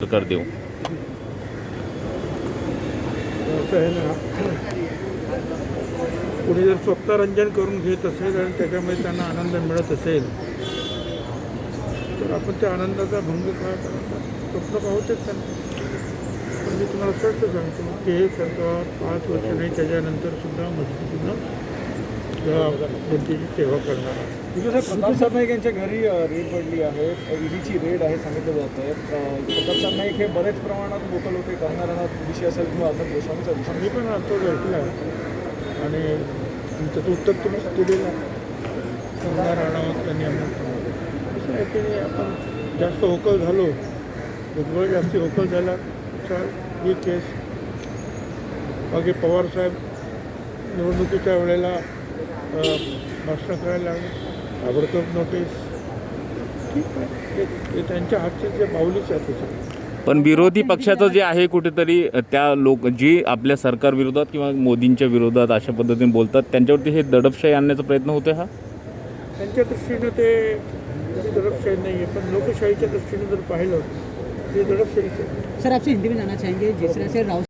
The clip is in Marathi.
सरकार देऊ. असं कुणी जर स्वप्नरंजन करून घेत असेल आणि त्याच्यामुळे त्यांना आनंद मिळत असेल तर आपण त्या आनंदाचा भंग काय करायचा स्वप्न पाहूच त्यांना. पण मी तुम्हाला स्पष्ट सांगतो की हे सरकार पाच वर्ष नाही त्याच्यानंतर सुद्धा मजबूतीनं जनतेची सेवा करणार आहे प्रताप नाईक यांच्या घरी रेड पडली आहे. ईडीची रेड आहे सांगितलं जात आहे प्रताप नाईक हे बरेच प्रमाणात वोकल होते कंगना विषय असेल किंवा अर्णब गोस्वामीचा विषय. मी पण तो ऐकला आणि त्याचं उत्तर तुम्हीच दिलेलं कंगना राणावत त्यांनी. कसं आहे की आपण जास्त होकल झालो. भुजबळ जास्त होकल झाला. तर ही केस बाकी पवारसाहेब निवडणुकीच्या वेळेला अ, भाषणं करायला लागले. ताबडतोब नोटीस ठीक आहे हे- हे त्यांच्या हातचे जे बाहुलीच आहे ते सगळं. पण विरोधी पक्षाचं जे आहे कुठेतरी त्या लोक जी आपल्या सरकार विरोधात किंवा मोदींच्या विरोधात अशा पद्धतीने बोलतात त्यांच्यावरती हे दडपशाही आणण्याचा प्रयत्न होतोय हा? त्यांच्या दृष्टीनं ते ती दडपशाही नाही आहे पण लोकशाहीच्या दृष्टीने जर पाहिलं ते दडपशाहीच आहे सर आपसे हिंदी में जानना चाहेंगे जिस तरह से राउत